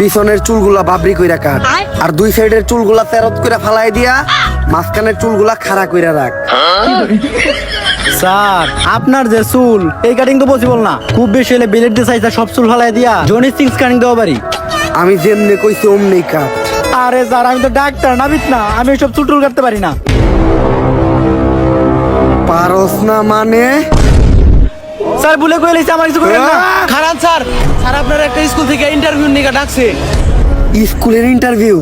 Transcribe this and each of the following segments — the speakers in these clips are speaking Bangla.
পিছনের চুলগুলা বাবরি কইরা কাট। আর দুই সাইডের চুলগুলা তেরত কইরা ফালাই দিয়া মাঝখানের চুলগুলা খাড়া কইরা রাখ। স্যার আপনার যে চুল এই কাটিং তো পসিবল না। খুব বেশি হলে বিলেট দিয়ে সাইজটা সব চুল ফালাই দিয়া জনি সিক্স কাটিং দেওয়া পারি আমি যেমনে কইছি অমনি কাট আরে স্যার আমি তো ডাক্তার নাবিত না। আমি সব চুল টুল কাটতে পারি না। পারস না মানে? স্যার ভুলে কয়ে লিখছে আমার কিছু করেন না! খারান স্যার। স্যার আপনার একটা স্কুল থেকে ইন্টারভিউ নিয়ে ডাকছে। স্কুলের ইন্টারভিউ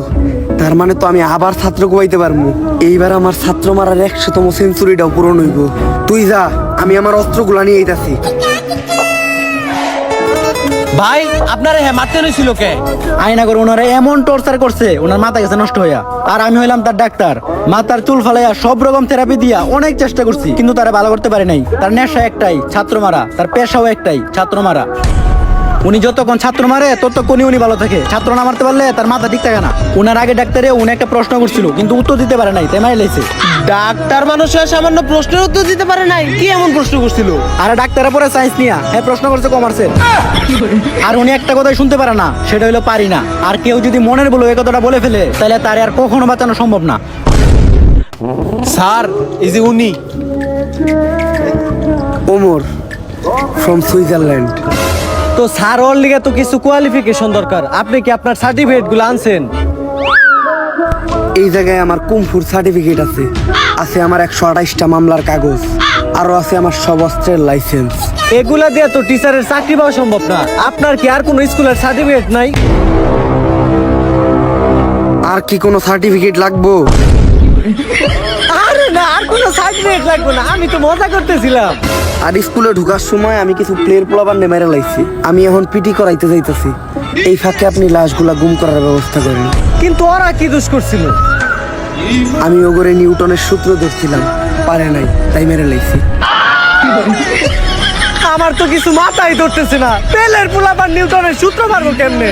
তার মানে তো আমি আবার ছাত্র পারব। এইবার আমার ছাত্র মারার একশোতম সেঞ্চুরিটাও পূরণ হইব। তুই যা আমি আমার অস্ত্রগুলা নিয়ে আইতাছি। ভাই আপনার হ্যাঁ মারতে নিছিল কে? আয়না করে ওনারা এমন টর্চার করছে ওনার মাথা গেছে নষ্ট হইয়া। আর আমি হইলাম তার ডাক্তার। মাথার চুল ফালাইয়া সব রকম থেরাপি দিয়া অনেক চেষ্টা করছি কিন্তু তারা ভালো করতে পারে নাই। তার নেশা একটাই ছাত্র মারা। তার পেশাও একটাই ছাত্র মারা। উনি যতক্ষণ ছাত্র মারে ততক্ষণই উনি ভালো থাকে। ছাত্র না মারতে পারলে তার মাথা ঠিক থাকে না। উনার আগে ডাক্তারে উনি একটা প্রশ্ন করছিল কিন্তু উত্তর দিতে পারে নাই তাই মারি লাইছে ডাক্তার মানুষের সামান্য প্রশ্নের উত্তর দিতে পারে নাই কি এমন প্রশ্ন করছিল? আর ডাক্তারের পরে সায়েন্স নিয়া হ্যাঁ প্রশ্ন করছে কমার্সের আর উনি একটা কথাই শুনতে পারে না সেটা হলো পারি না। আর কেউ যদি মনের বলো এই কথাটা বলে ফেলে তাহলে তার আর কখনো বাঁচানো সম্ভব না। স্যার এই যে উনি। ওমর ফ্রম সুইজারল্যান্ড তো স্যার ওর লিগে তো কিছু কোয়ালিফিকেশন দরকার। আপনি কি আপনার সার্টিফিকেটগুলো আনছেন? এই জায়গায় আমার কুমফুর সার্টিফিকেট আছে। আছে আমার একশো আঠাইশটা মামলার কাগজ। আরও আছে আমার সব অস্ত্রের লাইসেন্স এগুলা দিয়ে তো টিচারের চাকরি পাওয়া সম্ভব না। আপনার কি আর কোনো স্কুলের সার্টিফিকেট নাই? আর কি কোনো সার্টিফিকেট লাগবো? আরে না আর সার্টিফিকেট লাগবে না আমি তো মজা করতেছিলাম। আর স্কুলে ঢুকার সময় আমি কিছু প্লেয়ার পোলাবার নেমেরে লাইছি। আমি এখন পিটি করাইতে যাইতেছি। এই ফাঁকে আপনি লাশগুলা গুম করার ব্যবস্থা করেন। কিন্তু ওরা কি দোষ করছিল? আমি ওগরে নিউটনের সূত্র ধরছিলাম পারে নাই তাই মেরে লাইছি। আমার তো কিছু মাথায় ধরতেছে না। পেলের পোলাপান নিউটনের সূত্র মারবো কেমনে?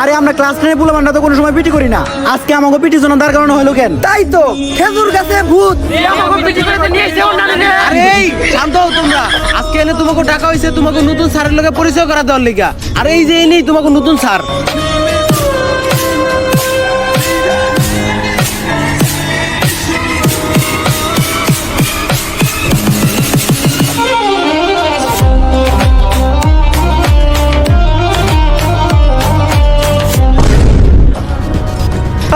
আরে আমরা ক্লাস টেনে পুলো বান্ডা তো কোনো সময় পিটি করি না। আজকে আমাকে পিটি জন্য তার কারণে হলো কেন? তাই তো খেজুর গাছে ভূত। আরে এই শান্ত হও তোমরা। আজকে এনে তোমাকে ডাকা হয়েছে তোমাকে নতুন স্যারের লগে পরিচয় করা দেওয়ার লিগা। আর এই যে এনেই তোমাকে নতুন স্যার।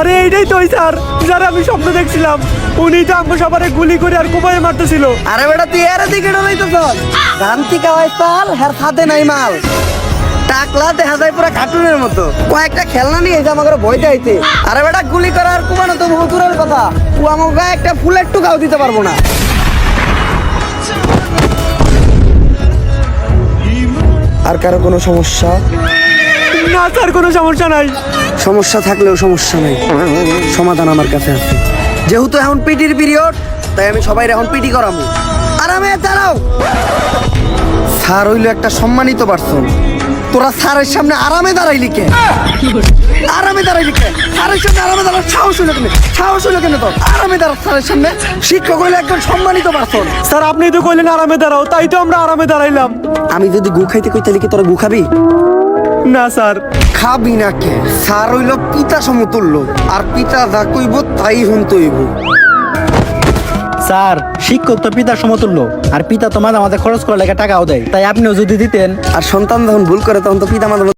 আরে এইটাই তো ওই স্যার যারা আমি স্বপ্ন দেখছিলাম। উনি তো আমাকে সবারে গুলি করে আর কোপায় মারতেছিল। আরে বেটা তুই এর দিকে ডলাইতে চল শান্তি কাওয়াই পাল হের সাথে নাই মাল। টাকলা দেখা যায় পুরো কার্টুনের মতো। কয়েকটা খেলনা নিয়ে এসে আমাকে ভয় দেখাইছে আরে বেটা গুলি করার কুমানো তো বহু দূরের কথা। ও আমাকে একটা ফুলের টুকাও দিতে পারব না। আর কারও কোনো সমস্যা? না স্যার কোনো সমস্যা নাই। সমস্যা থাকলেও সমস্যা নাই। সমাধান আমার কাছে আছে। যেহেতু এখন পিটির পিরিয়ড তাই আমি সবাই এখন পিটি করাবো। আরামে দাঁড়াও। স্যার হইল একটা সম্মানিত পার্সন তোরা স্যারের সামনে আরামে দাঁড়াইলি কে? আরামে দাঁড়াইলি কে? স্যারের সামনে আরামে দাঁড়ার সাহস হইল কেন? সাহস হইল কেন তোর? আরামে দাঁড়া স্যারের সামনে। শিক্ষক হইল একজন সম্মানিত পার্সন স্যার আপনি তো কইলেন আরামে দাঁড়াও তাই তো আমরা আরামে দাঁড়াইলাম। আমি যদি গু খাইতে কই তাহলে কি তোরা গু খাবি? না স্যার। খাবি না কে সার হইল পিতা সমতুল্য। আর পিতা যা কইব তাই হইব। স্যার শিক্ষক তো পিতা সমতুল্য। আর পিতা তো মাঝে মাঝে খরচ করে লেগে টাকাও দেয়। তাই আপনিও যদি দিতেন। আর সন্তান যখন ভুল করে তখন তো পিতা মাতা